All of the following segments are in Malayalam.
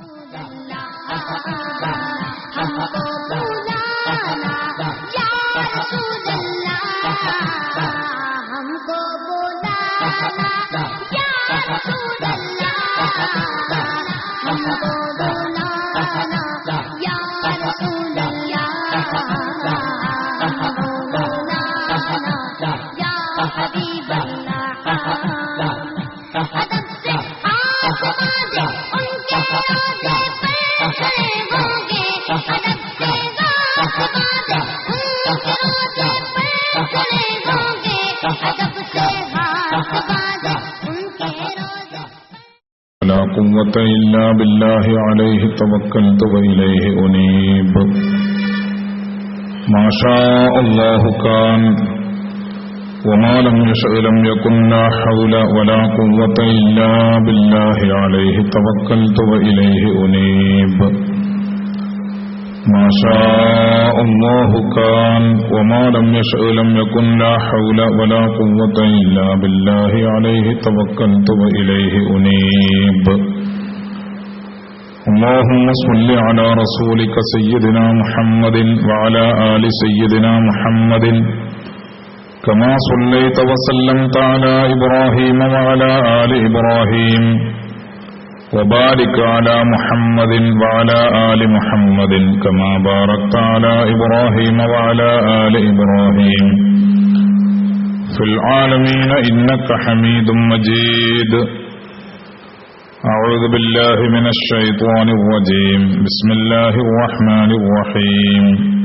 Yeah. لا قوة إلا بالله عليه توكلت وإليه أنيب. ما شاء الله كان. وما لم يشأ لم يكن لا حول ولا قوة إلا بالله عليه توكلت وإليه أنيب. ما شاء الله كان وما لم يشأ لم يكن لا حول ولا قوة إلا بالله عليه توكلت وإليه أنيب. اللهم صل على رسولك سيدنا محمد وعلى آل سيدنا محمد كما صليت وسلمت على إبراهيم وعلى آل إبراهيم وبارك على محمد وعلى آل محمد كما باركت على إبراهيم وعلى آل إبراهيم في العالمين إنك حميد مجيد. أعوذ بالله من الشيطان الرجيم. بسم الله الرحمن الرحيم.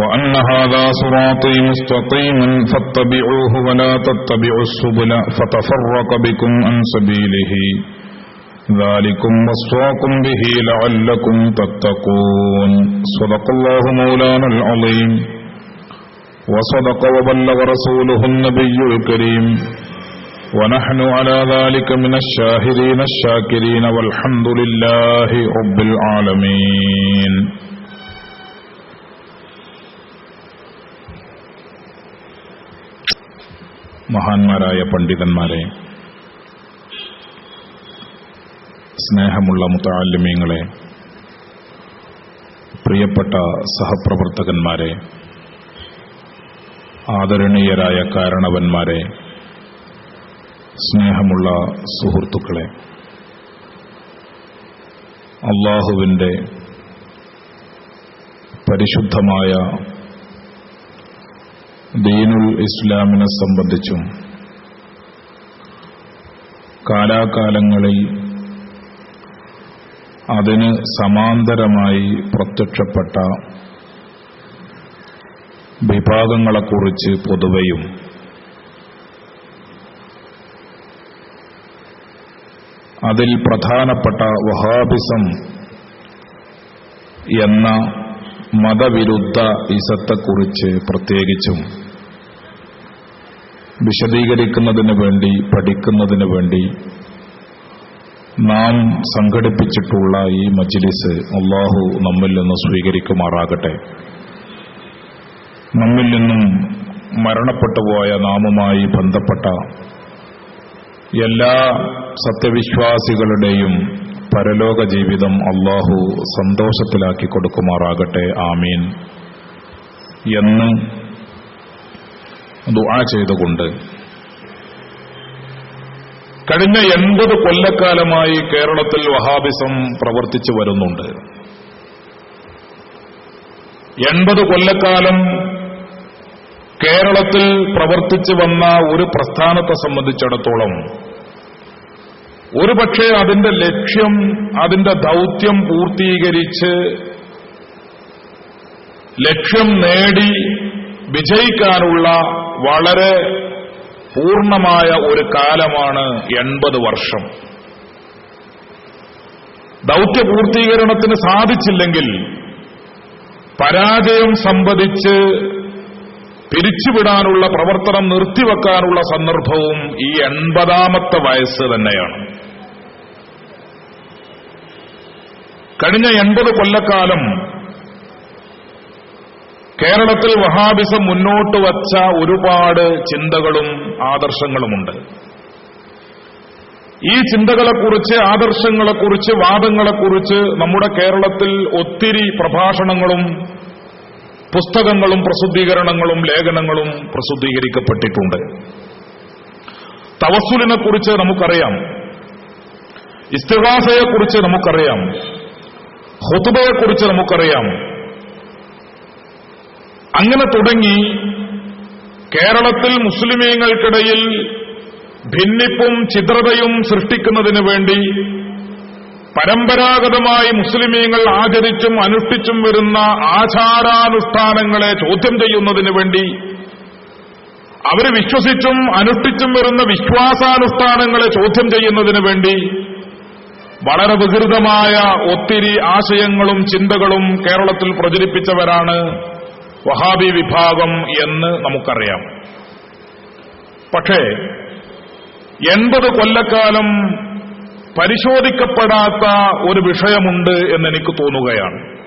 وأن هذا صراطي مستقيما فاتبعوه ولا تتبعوا السبل فتفرق بكم عن سبيله. ذلكم وصاكم به لعلكم تتقون. صدق الله مولانا العظيم. وصدق وبلغ رسوله النبي الكريم. ونحن على ذلك من الشاهدين الشاكرين والحمد لله رب العالمين. മഹാന്മാരായ പണ്ഡിതന്മാരെ സ്നേഹമുള്ള മുത്താലിമ്യങ്ങളെ പ്രിയപ്പെട്ട സഹപ്രവർത്തകന്മാരെ ആദരണീയരായ കാരണവന്മാരെ സ്നേഹമുള്ള സുഹൃത്തുക്കളെ അള്ളാഹുവിന്റെ പരിശുദ്ധമായ ഇസ്ലാമിനെ സംബന്ധിച്ചും കാലാകാലങ്ങളിൽ അതിന് സമാന്തരമായി പ്രത്യക്ഷപ്പെട്ട വിഭാഗങ്ങളെക്കുറിച്ച് പൊതുവെയും അതിൽ പ്രധാനപ്പെട്ട വഹാബിസം എന്ന മതവിരുദ്ധ ഇസത്തെക്കുറിച്ച് പ്രത്യേകിച്ചും വിശദീകരിക്കുന്നതിന് വേണ്ടി പഠിക്കുന്നതിന് വേണ്ടി നാം സംഘടിപ്പിച്ചിട്ടുള്ള ഈ മജ്ലിസ് അള്ളാഹു നമ്മിൽ നിന്ന് സ്വീകരിക്കുമാറാകട്ടെ. നമ്മിൽ നിന്നും മരണപ്പെട്ടുപോയ നാമുമായി ബന്ധപ്പെട്ട എല്ലാ സത്യവിശ്വാസികളുടെയും പരലോക ജീവിതം അള്ളാഹു സന്തോഷത്തിലാക്കി കൊടുക്കുമാറാകട്ടെ. ആമീൻ. എന്ന് ദുആ ചെയ്തുകൊണ്ട്. കഴിഞ്ഞ എൺപത് കൊല്ലക്കാലമായി കേരളത്തിൽ വഹാബിസം പ്രവർത്തിച്ചു വരുന്നുണ്ട്. എൺപത് കൊല്ലക്കാലം കേരളത്തിൽ പ്രവർത്തിച്ചു വന്ന ഒരു പ്രസ്ഥാനത്തെ സംബന്ധിച്ചിടത്തോളം ഒരുപക്ഷെ അതിന്റെ ലക്ഷ്യം അതിന്റെ ദൗത്യം പൂർത്തീകരിച്ച് ലക്ഷ്യം നേടി വിജയിക്കാനുള്ള വളരെ പൂർണമായ ഒരു കാലമാണ് എൺപത് വർഷം. ദൗത്യ പൂർത്തീകരണത്തിന് സാധിച്ചില്ലെങ്കിൽ പരാജയം സംബന്ധിച്ച് പിരിച്ചുവിടാനുള്ള പ്രവർത്തനം നിർത്തിവെക്കാനുള്ള സന്ദർഭവും ഈ എൺപതാമത്തെ വയസ്സ് തന്നെയാണ്. കഴിഞ്ഞ എൺപത് കൊല്ലക്കാലം കേരളത്തിൽ വഹാബിസം മുന്നോട്ട് വച്ച ഒരുപാട് ചിന്തകളും ആദർശങ്ങളുമുണ്ട്. ഈ ചിന്തകളെക്കുറിച്ച് ആദർശങ്ങളെക്കുറിച്ച് വാദങ്ങളെക്കുറിച്ച് നമ്മുടെ കേരളത്തിൽ ഒത്തിരി പ്രഭാഷണങ്ങളും പുസ്തകങ്ങളും പ്രസിദ്ധീകരണങ്ങളും ലേഖനങ്ങളും പ്രസിദ്ധീകരിക്കപ്പെട്ടിട്ടുണ്ട്. തവസുലിനെ കുറിച്ച് നമുക്കറിയാം. ഇസ്തിഹാസയെക്കുറിച്ച് നമുക്കറിയാം. ഹുതുബയെക്കുറിച്ച് നമുക്കറിയാം. അങ്ങനെ തുടങ്ങി കേരളത്തിൽ മുസ്ലിമീങ്ങൾക്കിടയിൽ ഭിന്നിപ്പും ചിത്രതയും സൃഷ്ടിക്കുന്നതിന് വേണ്ടി പരമ്പരാഗതമായി മുസ്ലിമീങ്ങൾ ആചരിച്ചും അനുഷ്ഠിച്ചും വരുന്ന ആചാരാനുഷ്ഠാനങ്ങളെ ചോദ്യം ചെയ്യുന്നതിന് വേണ്ടി അവർ വിശ്വസിച്ചും അനുഷ്ഠിച്ചും വരുന്ന വിശ്വാസാനുഷ്ഠാനങ്ങളെ ചോദ്യം ചെയ്യുന്നതിന് വേണ്ടി വളരെ വികൃതമായ ഒത്തിരി ആശയങ്ങളും ചിന്തകളും കേരളത്തിൽ പ്രചരിപ്പിച്ചവരാണ് വഹാബി വിഭാഗം എന്ന് നമുക്കറിയാം. പക്ഷേ എൺപത് കൊല്ലക്കാലം പരിശോധിക്കപ്പെടാത്ത ഒരു വിഷയമുണ്ട് എന്ന് എനിക്ക് തോന്നുകയാണ്.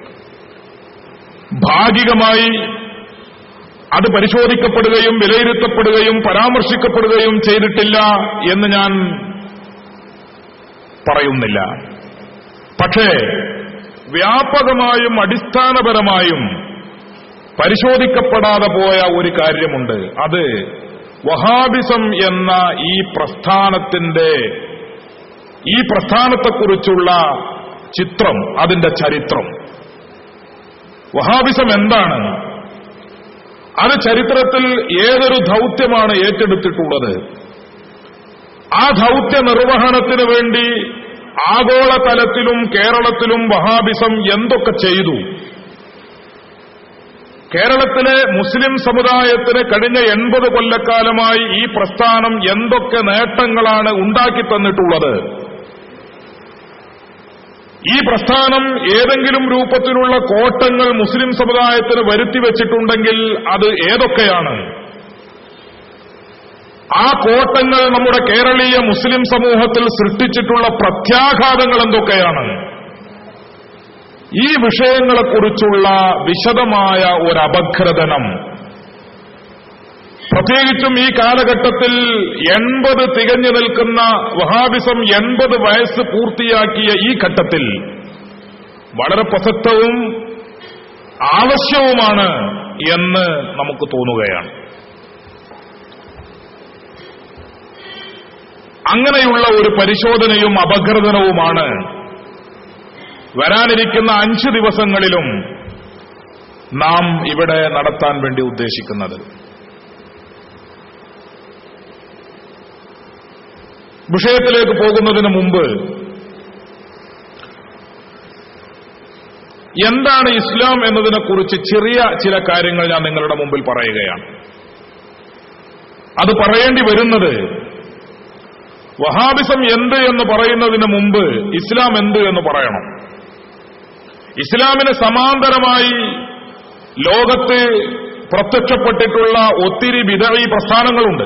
ഭാഗികമായി അത് പരിശോധിക്കപ്പെടുകയും വിലയിരുത്തപ്പെടുകയും പരാമർശിക്കപ്പെടുകയും ചെയ്തിട്ടില്ല എന്ന് ഞാൻ പറയുന്നില്ല. പക്ഷേ വ്യാപകമായും അടിസ്ഥാനപരമായും പരിശോധിക്കപ്പെടാതെ പോയ ഒരു കാര്യമുണ്ട്. അത് വഹാബിസം എന്ന ഈ പ്രസ്ഥാനത്തിന്റെ ഈ പ്രസ്ഥാനത്തെക്കുറിച്ചുള്ള ചിത്രം അതിന്റെ ചരിത്രം. വഹാബിസം എന്താണ്? അത് ചരിത്രത്തിൽ ഏതൊരു ദൗത്യമാണ് ഏറ്റെടുത്തിട്ടുള്ളത്? ആ ദൗത്യ നിർവഹണത്തിന് വേണ്ടി ആഗോളതലത്തിലും കേരളത്തിലും വഹാബിസം എന്തൊക്കെ ചെയ്തു? കേരളത്തിലെ മുസ്ലിം സമുദായത്തിന് കഴിഞ്ഞ എൺപത് കൊല്ലക്കാലമായി ഈ പ്രസ്ഥാനം എന്തൊക്കെ നേട്ടങ്ങളാണ് ഉണ്ടാക്കി തന്നിട്ടുള്ളത്? ഈ പ്രസ്ഥാനം ഏതെങ്കിലും രൂപത്തിലുള്ള കോട്ടങ്ങൾ മുസ്ലിം സമുദായത്തിന് വരുത്തി വെച്ചിട്ടുണ്ടെങ്കിൽ അത് ഏതൊക്കെയാണ്? ആ കോട്ടങ്ങൾ നമ്മുടെ കേരളീയ മുസ്ലിം സമൂഹത്തിൽ സൃഷ്ടിച്ചിട്ടുള്ള പ്രത്യാഘാതങ്ങൾ എന്തൊക്കെയാണ്? ഈ വിഷയങ്ങളെക്കുറിച്ചുള്ള വിശദമായ ഒരു അപഗ്രഥനം പ്രത്യേകിച്ചും ഈ കാലഘട്ടത്തിൽ എൺപത് തികഞ്ഞു നിൽക്കുന്ന വഹാബിസം എൺപത് വയസ്സ് പൂർത്തിയാക്കിയ ഈ ഘട്ടത്തിൽ വളരെ പ്രസക്തവും ആവശ്യവുമാണ് എന്ന് നമുക്ക് തോന്നുകയാണ്. അങ്ങനെയുള്ള ഒരു പരിശോധനയും അപഗ്രഥനവുമാണ് വരാനിരിക്കുന്ന അഞ്ച് ദിവസങ്ങളിലും നാം ഇവിടെ നടത്താൻ വേണ്ടി ഉദ്ദേശിക്കുന്നത്. വിഷയത്തിലേക്ക് പോകുന്നതിന് മുമ്പ് എന്താണ് ഇസ്ലാം എന്നതിനെക്കുറിച്ച് ചെറിയ ചില കാര്യങ്ങൾ ഞാൻ നിങ്ങളുടെ മുമ്പിൽ പറയുകയാണ്. അത് പറയേണ്ടി വരുന്നത് വഹാബിസം എന്ത് എന്ന് പറയുന്നതിന് മുമ്പ് ഇസ്ലാം എന്ത് എന്ന് പറയണം. ഇസ്ലാമിന് സമാന്തരമായി ലോകത്ത് പ്രത്യക്ഷപ്പെട്ടിട്ടുള്ള ഒത്തിരി വിതഴി പ്രസ്ഥാനങ്ങളുണ്ട്.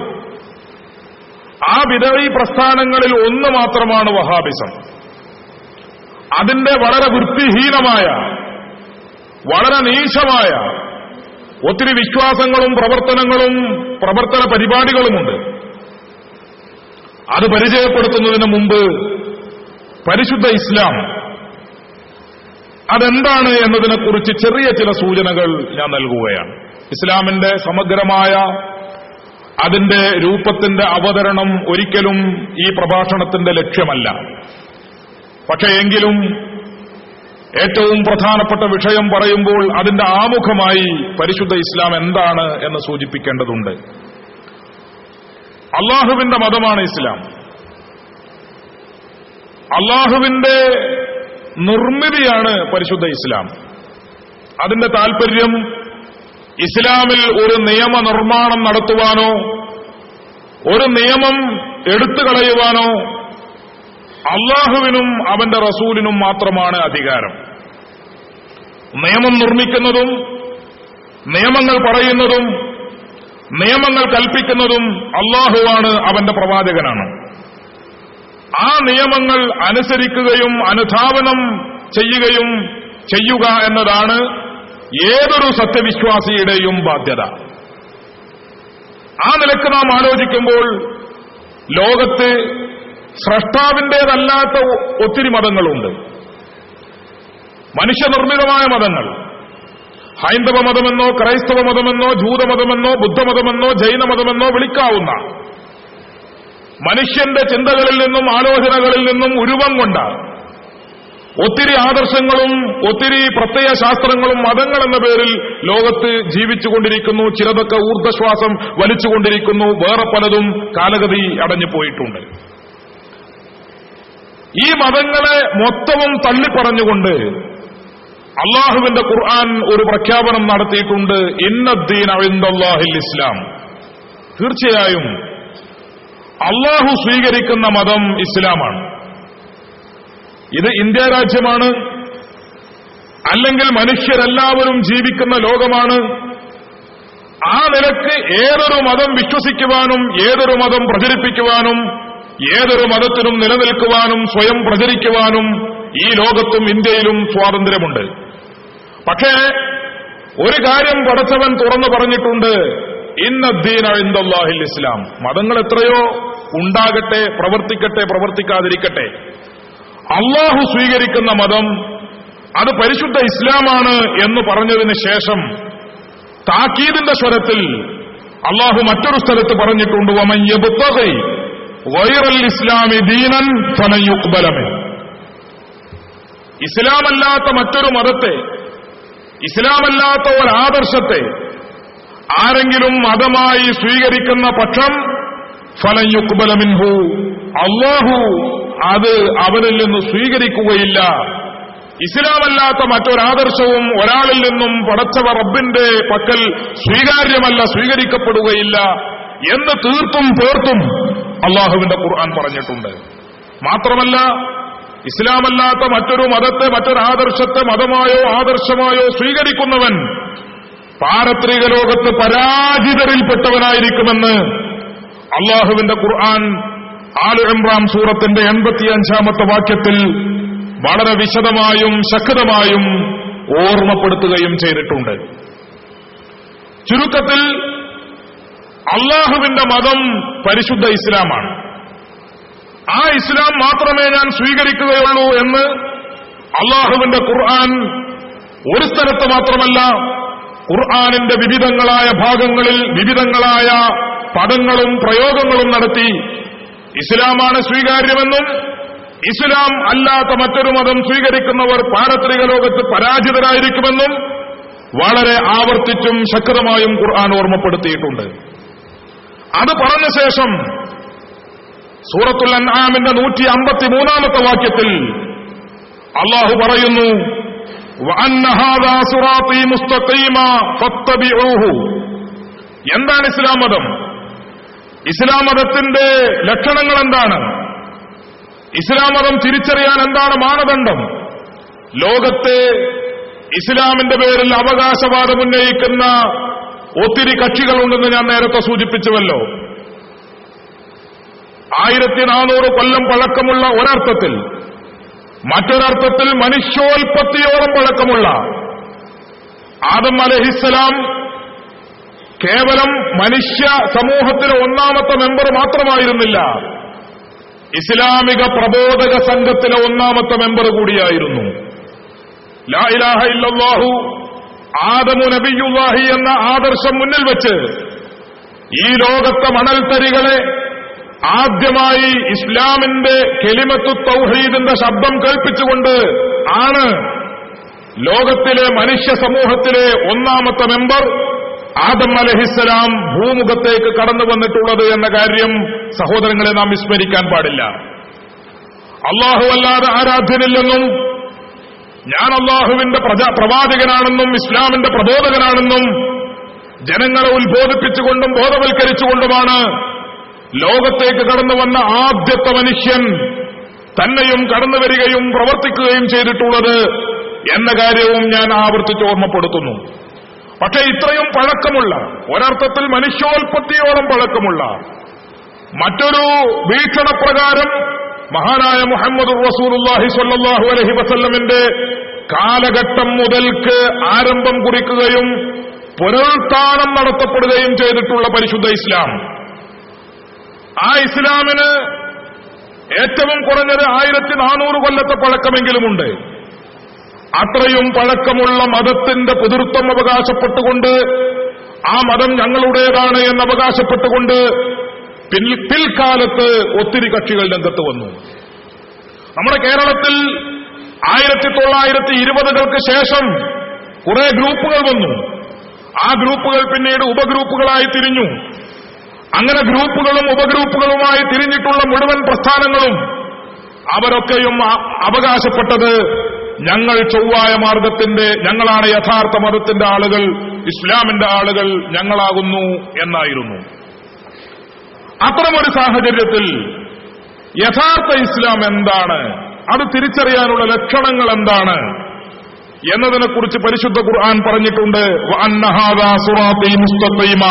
ആ വിതഴി പ്രസ്ഥാനങ്ങളിൽ ഒന്ന് മാത്രമാണ് വഹാബിസം. അതിന്റെ വളരെ വൃത്തിഹീനമായ വളരെ നീശമായ ഒത്തിരി വിശ്വാസങ്ങളും പ്രവർത്തനങ്ങളും പ്രവർത്തന പരിപാടികളുമുണ്ട്. അത് പരിചയപ്പെടുത്തുന്നതിന് മുമ്പ് പരിശുദ്ധ ഇസ്ലാം അതെന്താണ് എന്നതിനെക്കുറിച്ച് ചെറിയ ചില സൂചനകൾ ഞാൻ നൽകുകയാണ്. ഇസ്ലാമിന്റെ സമഗ്രമായ അതിന്റെ രൂപത്തിന്റെ അവതരണം ഒരിക്കലും ഈ പ്രഭാഷണത്തിന്റെ ലക്ഷ്യമല്ല. പക്ഷേ എങ്കിലും ഏറ്റവും പ്രധാനപ്പെട്ട വിഷയം പറയുമ്പോൾ അതിന്റെ ആമുഖമായി പരിശുദ്ധ ഇസ്ലാം എന്താണ് എന്ന് സൂചിപ്പിക്കേണ്ടതുണ്ട്. അള്ളാഹുവിന്റെ മതമാണ് ഇസ്ലാം. അള്ളാഹുവിന്റെ നിർമ്മിതിയാണ് പരിശുദ്ധ ഇസ്ലാം. അതിന്റെ താൽപര്യം ഇസ്ലാമിൽ ഒരു നിയമനിർമ്മാണം നടത്തുവാനോ ഒരു നിയമം എടുത്തു കളയുവാനോ അള്ളാഹുവിനും അവന്റെ റസൂലിനും മാത്രമാണ് അധികാരം. നിയമം നിർമ്മിക്കുന്നതും നിയമങ്ങൾ പറയുന്നതും നിയമങ്ങൾ കൽപ്പിക്കുന്നതും അള്ളാഹുവാണ് അവന്റെ പ്രവാചകനാണ്. ആ നിയമങ്ങൾ അനുസരിക്കുകയും അനുധാവനം ചെയ്യുകയും ചെയ്യുക എന്നതാണ് ഏതൊരു സത്യവിശ്വാസിയുടെയും ബാധ്യത. ആ നിലയ്ക്ക് നാം ആലോചിക്കുമ്പോൾ ലോകത്ത് സ്രഷ്ടാവിന്റേതല്ലാത്ത ഒത്തിരി മതങ്ങളുണ്ട്. മനുഷ്യനിർമ്മിതമായ മതങ്ങൾ. ഹൈന്ദവ മതമെന്നോ ക്രൈസ്തവ മതമെന്നോ ജൂതമതമെന്നോ ബുദ്ധമതമെന്നോ ജൈനമതമെന്നോ വിളിക്കാവുന്ന മനുഷ്യന്റെ ചിന്തകളിൽ നിന്നും ആലോചനകളിൽ നിന്നും ഉരുവം കൊണ്ട ഒത്തിരി ആദർശങ്ങളും ഒത്തിരി പ്രത്യയ ശാസ്ത്രങ്ങളും മതങ്ങൾ എന്ന പേരിൽ ലോകത്ത് ജീവിച്ചുകൊണ്ടിരിക്കുന്നു. ചിലതൊക്കെ ഊർദ്ധശ്വാസം വലിച്ചുകൊണ്ടിരിക്കുന്നു. വേറെ പലതും കാലഗതി അടഞ്ഞു പോയിട്ടുണ്ട്. ഈ മതങ്ങളെ മൊത്തവും തള്ളിപ്പറഞ്ഞുകൊണ്ട് അള്ളാഹുവിന്റെ ഖുർആൻ ഒരു പ്രഖ്യാപനം നടത്തിയിട്ടുണ്ട്. ഇന്നദ്ദീൻ അവിന്ദാഹിൽ ഇസ്ലാം. തീർച്ചയായും അള്ളാഹു സ്വീകരിക്കുന്ന മതം ഇസ്ലാമാണ്. ഇത് ഇന്ത്യ രാജ്യമാണ്. അല്ലെങ്കിൽ മനുഷ്യരെല്ലാവരും ജീവിക്കുന്ന ലോകമാണ്. ആ നിലയ്ക്ക് ഏതൊരു മതം വിശ്വസിക്കുവാനും ഏതൊരു മതം പ്രചരിപ്പിക്കുവാനും ഏതൊരു മതത്തിനും നിലനിൽക്കുവാനും സ്വയം പ്രചരിക്കുവാനും ഈ ലോകത്തും ഇന്ത്യയിലും സ്വാതന്ത്ര്യമുണ്ട്. പക്ഷേ ഒരു കാര്യം പടച്ചവൻ തുറന്നു പറഞ്ഞിട്ടുണ്ട്. ഇന്നദ്ദീൻ അഴിന്ദാഹിൽ ഇസ്ലാം മതങ്ങൾ എത്രയോ ഉണ്ടാകട്ടെ പ്രവർത്തിക്കട്ടെ പ്രവർത്തിക്കാതിരിക്കട്ടെ അള്ളാഹു സ്വീകരിക്കുന്ന മതം അത് പരിശുദ്ധ ഇസ്ലാമാണ് എന്ന് പറഞ്ഞതിന് ശേഷം താക്കീദിന്റെ സ്വരത്തിൽ അള്ളാഹു മറ്റൊരു സ്ഥലത്ത് പറഞ്ഞിട്ടുണ്ട് വൈറൽ ഇസ്ലാമി ദീനൻ മിൻ. ഇസ്ലാമല്ലാത്ത മറ്റൊരു മതത്തെ ഇസ്ലാമല്ലാത്ത ഒരു ആദർശത്തെ ആരെങ്കിലും മതമായി സ്വീകരിക്കുന്ന പക്ഷം ഫലൻ യുക്ബല മിൻഹു. അള്ളാഹു അത് അവരിൽ നിന്ന് സ്വീകരിക്കുകയില്ല. ഇസ്ലാമല്ലാത്ത മറ്റൊരാദർശവും ഒരാളിൽ നിന്നും പടച്ചവ റബ്ബിന്റെ പക്കൽ സ്വീകാര്യമല്ല സ്വീകരിക്കപ്പെടുകയില്ല എന്ന് തീർത്തും പേർത്തും അള്ളാഹുവിന്റെ ഖുർആൻ പറഞ്ഞിട്ടുണ്ട്. മാത്രമല്ല ഇസ്ലാമല്ലാത്ത മറ്റൊരു മതത്തെ മറ്റൊരാദർശത്തെ മതമായോ ആദർശമായോ സ്വീകരിക്കുന്നവൻ പാരത്രിക ലോകത്ത് പരാജിതരിൽപ്പെട്ടവനായിരിക്കുമെന്ന് അള്ളാഹുവിന്റെ ഖുർആൻ ആലു എംറാം സൂറത്തിന്റെ എൺപത്തിയഞ്ചാമത്തെ വാക്യത്തിൽ വളരെ വിശദമായും ശക്തമായും ഓർമ്മപ്പെടുത്തുകയും ചെയ്തിട്ടുണ്ട്. ചുരുക്കത്തിൽ അള്ളാഹുവിന്റെ മതം പരിശുദ്ധ ഇസ്ലാമാണ്. ആ ഇസ്ലാം മാത്രമേ ഞാൻ സ്വീകരിക്കുകയുള്ളൂ എന്ന് അള്ളാഹുവിന്റെ ഖുർആൻ ഒരു സ്ഥലത്ത് മാത്രമല്ല ഖുർആാനിന്റെ വിവിധങ്ങളായ ഭാഗങ്ങളിൽ വിവിധങ്ങളായ പദങ്ങളും പ്രയോഗങ്ങളും നടത്തി. ഇസ്ലാമാണ് സ്വീകാര്യമെന്നും ഇസ്ലാം അല്ലാത്ത മറ്റൊരു മതം സ്വീകരിക്കുന്നവർ പാരത്രിക ലോകത്ത് പരാജിതരായിരിക്കുമെന്നും വളരെ ആവർത്തിച്ചും ശക്തമായും ഖുർആൻ ഓർമ്മപ്പെടുത്തിയിട്ടുണ്ട്. അത് പറഞ്ഞ ശേഷം സൂറത്തുൽ അൻആമിന്റെ നൂറ്റി അമ്പത്തി മൂന്നാമത്തെ വാക്യത്തിൽ അള്ളാഹു പറയുന്നു എന്താണ് ഇസ്ലാം മതം? ഇസ്ലാം മതത്തിന്റെ ലക്ഷണങ്ങൾ എന്താണ്? ഇസ്ലാം മതം തിരിച്ചറിയാൻ എന്താണ് മാനദണ്ഡം? ലോകത്തെ ഇസ്ലാമിന്റെ പേരിൽ അവകാശവാദം ഉന്നയിക്കുന്ന ഒത്തിരി കക്ഷികളുണ്ടെന്ന് ഞാൻ നേരത്തെ സൂചിപ്പിച്ചുവല്ലോ. ആയിരത്തി നാനൂറ് കൊല്ലം പഴക്കമുള്ള ഒരർത്ഥത്തിൽ മറ്റൊരർത്ഥത്തിൽ മനുഷ്യോൽപത്തിയോളം പഴക്കമുള്ള ആദം അലഹിസ്സലാം കേവലം മനുഷ്യ സമൂഹത്തിലെ ഒന്നാമത്തെ മെമ്പർ മാത്രമായിരുന്നില്ല. ഇസ്ലാമിക പ്രബോധക സംഘത്തിലെ ഒന്നാമത്തെ മെമ്പർ കൂടിയായിരുന്നു. ലാ ഇലാഹ ഇല്ലല്ലാഹു ആദമു നബിയുല്ലാഹി എന്ന ആദർശം മുന്നിൽ വെച്ച് ഈ ലോകത്തെ മണൽത്തരികളെ ആദ്യമായി ഇസ്ലാമിന്റെ കെലിമത്തു തൗഹീദിന്റെ ശബ്ദം കേൾപ്പിച്ചുകൊണ്ട് ആണ് ലോകത്തിലെ മനുഷ്യ സമൂഹത്തിലെ ഒന്നാമത്തെ മെമ്പർ ആദം അലഹിസ്സലാം ഭൂമുഖത്തേക്ക് കടന്നു വന്നിട്ടുള്ളത് എന്ന കാര്യം സഹോദരങ്ങളെ നാം വിസ്മരിക്കാൻ പാടില്ല. അള്ളാഹു അല്ലാതെ ആരാധ്യനില്ലെന്നും ഞാൻ അള്ളാഹുവിന്റെ പ്രവാചകനാണെന്നും ഇസ്ലാമിന്റെ പ്രബോധകനാണെന്നും ജനങ്ങളെ ഉത്ബോധിപ്പിച്ചുകൊണ്ടും ബോധവൽക്കരിച്ചുകൊണ്ടുമാണ് ലോകത്തേക്ക് കടന്നു വന്ന ആദ്യത്തെ മനുഷ്യൻ തന്നെയും കടന്നു വരികയും പ്രവർത്തിക്കുകയും ചെയ്തിട്ടുള്ളത് എന്ന കാര്യവും ഞാൻ ആവർത്തിച്ച് ഓർമ്മപ്പെടുത്തുന്നു. പക്ഷെ ഇത്രയും പഴക്കമുള്ള ഒരർത്ഥത്തിൽ മനുഷ്യോൽപത്തിയോളം പഴക്കമുള്ള മറ്റൊരു വീക്ഷണപ്രകാരം മഹാനായ മുഹമ്മദ് റസൂലുല്ലാഹി സ്വല്ലല്ലാഹു അലഹി വസല്ലമിന്റെ കാലഘട്ടം മുതൽക്ക് ആരംഭം കുറിക്കുകയും പുനരുത്ഥാനം നടത്തപ്പെടുകയും ചെയ്തിട്ടുള്ള പരിശുദ്ധ ഇസ്ലാം. ആ ഇസ്ലാമിന് ഏറ്റവും കുറഞ്ഞത് ആയിരത്തി നാനൂറ് കൊല്ലത്തെ പഴക്കമെങ്കിലുമുണ്ട്. അത്രയും പഴക്കമുള്ള മതത്തിന്റെ പുതിർത്തം അവകാശപ്പെട്ടുകൊണ്ട് ആ മതം ഞങ്ങളുടേതാണ് എന്ന് അവകാശപ്പെട്ടുകൊണ്ട് പിൽ- പിൽക്കാലത്ത് ഒത്തിരി കക്ഷികൾ രംഗത്ത് വന്നു. നമ്മുടെ കേരളത്തിൽ ആയിരത്തി തൊള്ളായിരത്തി ഇരുപതുകൾക്ക് ശേഷം കുറെ ഗ്രൂപ്പുകൾ വന്നു. ആ ഗ്രൂപ്പുകൾ പിന്നീട് ഉപഗ്രൂപ്പുകളായി തിരിഞ്ഞു. അങ്ങനെ ഗ്രൂപ്പുകളും ഉപഗ്രൂപ്പുകളുമായി തിരിഞ്ഞിട്ടുള്ള മുഴുവൻ പ്രസ്ഥാനങ്ങളും അവരൊക്കെയും അവകാശപ്പെട്ടത് ഞങ്ങൾ ചൊവ്വായ മാർഗത്തിന്റെ ഞങ്ങളാണ് യഥാർത്ഥ മതത്തിന്റെ ആളുകൾ ഇസ്ലാമിന്റെ ആളുകൾ ഞങ്ങളാകുന്നു എന്നായിരുന്നു. അത്തരമൊരു സാഹചര്യത്തിൽ യഥാർത്ഥ ഇസ്ലാം എന്താണ്? അത് തിരിച്ചറിയാനുള്ള ലക്ഷണങ്ങൾ എന്താണ്? എന്നതിനെക്കുറിച്ച് പരിശുദ്ധ ഖുർആൻ പറഞ്ഞിട്ടുണ്ട് വഅന്ന ഹാദാ സിറാത്തീ മുസ്തഖീമ.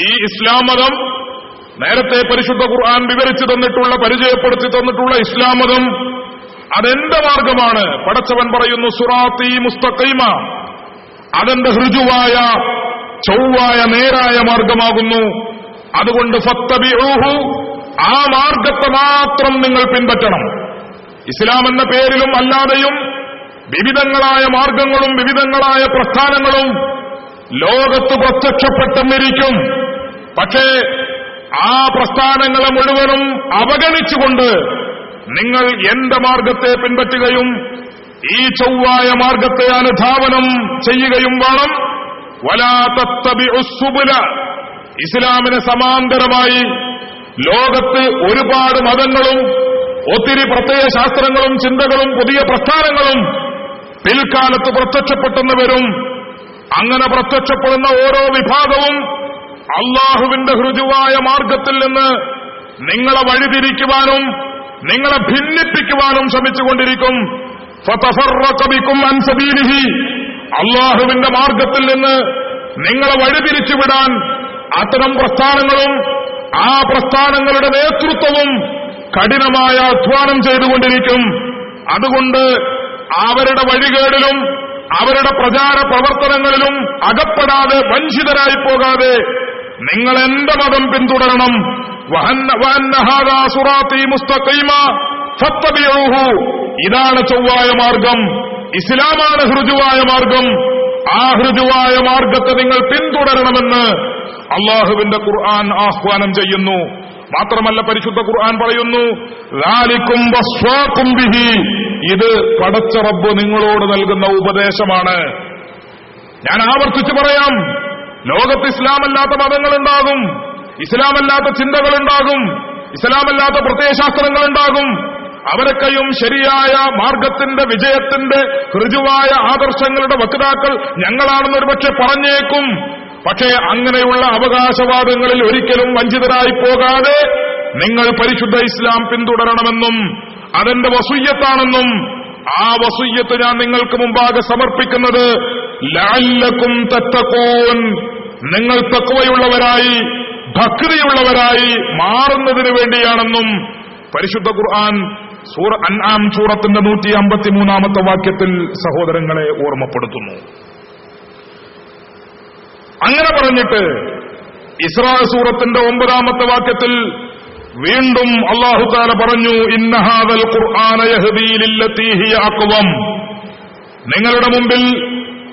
ഈ ഇസ്ലാം മതം നേരത്തെ പരിശുദ്ധ ഖുർആൻ വിവരിച്ചു തന്നിട്ടുള്ള പരിചയപ്പെടുത്തി തന്നിട്ടുള്ള ഇസ്ലാം മതം അതെന്റെ മാർഗമാണ്. പടച്ചവൻ പറയുന്നു സുറാത്തി മുസ്തഖൈമ. അതെന്റെ ഹൃജുവായ ചൊവ്വായ നേരായ മാർഗമാകുന്നു. അതുകൊണ്ട് ഫത്തബിഊഹു ആ മാർഗത്തെ മാത്രം നിങ്ങൾ പിൻപറ്റണം. ഇസ്ലാം എന്ന പേരിലും അല്ലാതെയും വിവിധങ്ങളായ മാർഗങ്ങളും വിവിധങ്ങളായ പ്രസ്ഥാനങ്ങളും ലോകത്ത് പ്രത്യക്ഷപ്പെട്ടെന്നിരിക്കും പക്ഷേ ആ പ്രസ്ഥാനങ്ങളെ മുഴുവനും അവഗണിച്ചുകൊണ്ട് നിങ്ങൾ എന്റെ മാർഗത്തെ പിൻപറ്റുകയും ഈ ചൊവ്വായ മാർഗത്തെ അനുധാവനം ചെയ്യുകയും വേണം. വലാ തത്തബിഉ സുബുല. ഇസ്ലാമിന് സമാന്തരമായി ലോകത്ത് ഒരുപാട് മതങ്ങളും ഒത്തിരി പ്രത്യയ ശാസ്ത്രങ്ങളും ചിന്തകളും പുതിയ പ്രസ്ഥാനങ്ങളും പിൽക്കാലത്ത് പ്രത്യക്ഷപ്പെട്ടെന്ന് വരും. അങ്ങനെ പ്രത്യക്ഷപ്പെടുന്ന ഓരോ വിഭാഗവും അള്ളാഹുവിന്റെ ഹൃദുവായ മാർഗത്തിൽ നിന്ന് നിങ്ങളെ വഴിതിരിക്കുവാനും നിങ്ങളെ ഭിന്നിപ്പിക്കുവാനും ശ്രമിച്ചുകൊണ്ടിരിക്കും. അള്ളാഹുവിന്റെ മാർഗത്തിൽ നിന്ന് നിങ്ങളെ വഴിതിരിച്ചുവിടാൻ അത്തരം പ്രസ്ഥാനങ്ങളും ആ പ്രസ്ഥാനങ്ങളുടെ നേതൃത്വവും കഠിനമായ അധ്വാനം ചെയ്തുകൊണ്ടിരിക്കും അതുകൊണ്ട് അവരുടെ വഴികേടിലും അവരുടെ പ്രചാര പ്രവർത്തനങ്ങളിലും അകപ്പെടാതെ വഞ്ചിതരായി പോകാതെ നിങ്ങൾ എന്റെ മതം പിന്തുടരണം. ഇതാണ് ചൊവ്വായ മാർഗം. ഇസ്ലാമാണ് ഹൃജുവായ മാർഗം. ആ ഹൃജുവായ മാർഗത്തെ നിങ്ങൾ പിന്തുടരണമെന്ന് അള്ളാഹുവിന്റെ ഖുർആൻ ആഹ്വാനം ചെയ്യുന്നു. മാത്രമല്ല പരിശുദ്ധ ഖുർആൻ പറയുന്നു ബിഹി. ഇത് പടച്ച റബ്ബ് നിങ്ങളോട് നൽകുന്ന ഉപദേശമാണ്. ഞാൻ ആവർത്തിച്ചു പറയാം. ലോകത്ത് ഇസ്ലാമല്ലാത്ത മതങ്ങളുണ്ടാകും. ഇസ്ലാമല്ലാത്ത ചിന്തകളുണ്ടാകും. ഇസ്ലാമല്ലാത്ത പ്രത്യയശാസ്ത്രങ്ങളുണ്ടാകും. അവരൊക്കെയും ശരിയായ മാർഗത്തിന്റെ വിജയത്തിന്റെ ഋജുവായ ആദർശങ്ങളുടെ വക്താക്കൾ ഞങ്ങളാണെന്ന് ഒരുപക്ഷെ പറഞ്ഞേക്കും. പക്ഷേ അങ്ങനെയുള്ള അവകാശവാദങ്ങളിൽ ഒരിക്കലും വഞ്ചിതരായി പോകാതെ നിങ്ങൾ പരിശുദ്ധ ഇസ്ലാം പിന്തുടരണമെന്നും അതെന്റെ വസൂയ്യത്താണെന്നും ആ വസൂയ്യത്ത് ഞാൻ നിങ്ങൾക്ക് മുമ്പാകെ സമർപ്പിക്കുന്നത് ലാല്ലക്കും തത്തക്കൂൻ നിങ്ങൾ തക്വയുള്ളവരായി ഭക്തിയുള്ളവരായി മാറുന്നതിന് വേണ്ടിയാണെന്നും പരിശുദ്ധ ഖുർആൻ സൂറ അൻആം സൂറത്തിന്റെ നൂറ്റി അമ്പത്തിമൂന്നാമത്തെ വാക്യത്തിൽ സഹോദരങ്ങളെ ഓർമ്മപ്പെടുത്തുന്നു. അങ്ങനെ പറഞ്ഞിട്ട് ഇസ്രാ സൂറത്തിന്റെ ഒമ്പതാമത്തെ വാക്യത്തിൽ വീണ്ടും അള്ളാഹു താല പറഞ്ഞു ഇന്നഹാദൽ ഖുർആന യഹ്ദീ ലില്ലതീ ഹിയ നിങ്ങളുടെ മുമ്പിൽ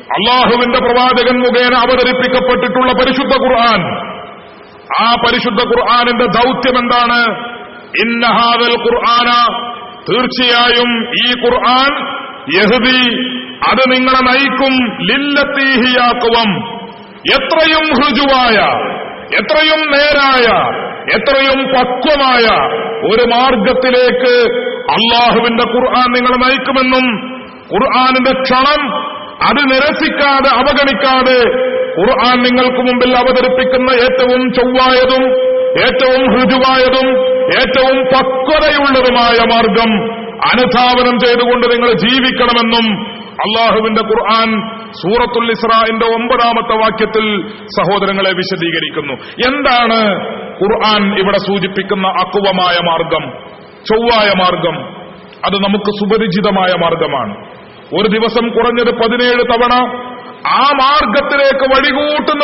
അള്ളാഹുവിന്റെ പ്രവാചകൻ മുഖേന അവതരിപ്പിക്കപ്പെട്ടിട്ടുള്ള പരിശുദ്ധ ഖുർആൻ. ആ പരിശുദ്ധ ഖുർആാനിന്റെ ദൗത്യം എന്താണ്? ഇന്നഹാദൽ ഖുർആന തീർച്ചയായും ഈ ഖുർആൻ യഹ്ദി അത് നിങ്ങളെ നയിക്കും. ലില്ലത്തീഹിയാക്കുവം എത്രയും ഹൃജുവായ എത്രയും നേരായ എത്രയും പക്വമായ ഒരു മാർഗത്തിലേക്ക് അള്ളാഹുവിന്റെ ഖുർആൻ നിങ്ങളെ നയിക്കുമെന്നും ഖുർആാനിന്റെ ക്ഷണം അത് നിരസിക്കാതെ അവഗണിക്കാതെ ഖുർആൻ നിങ്ങൾക്ക് മുമ്പിൽ അവതരിപ്പിക്കുന്ന ഏറ്റവും ചൊവ്വായതും ഏറ്റവും ഹൃജുവായതും ഏറ്റവും പക്വതയുള്ളതുമായ മാർഗം അനുധാവനം ചെയ്തുകൊണ്ട് നിങ്ങൾ ജീവിക്കണമെന്നും അള്ളാഹുവിന്റെ ഖുർആൻ സൂറത്തുൽ ഇസ്രാന്റെ ഒമ്പതാമത്തെ വാക്യത്തിൽ സഹോദരങ്ങളെ വിശദീകരിക്കുന്നു. എന്താണ് ഖുർആൻ ഇവിടെ സൂചിപ്പിക്കുന്ന അക്കുവമായ മാർഗം ചൊവ്വായ മാർഗം? അത് നമുക്ക് സുപരിചിതമായ മാർഗമാണ്. ഒരു ദിവസം കുറഞ്ഞത് പതിനേഴ് തവണ ആ മാർഗത്തിലേക്ക് വഴികൂട്ടുന്ന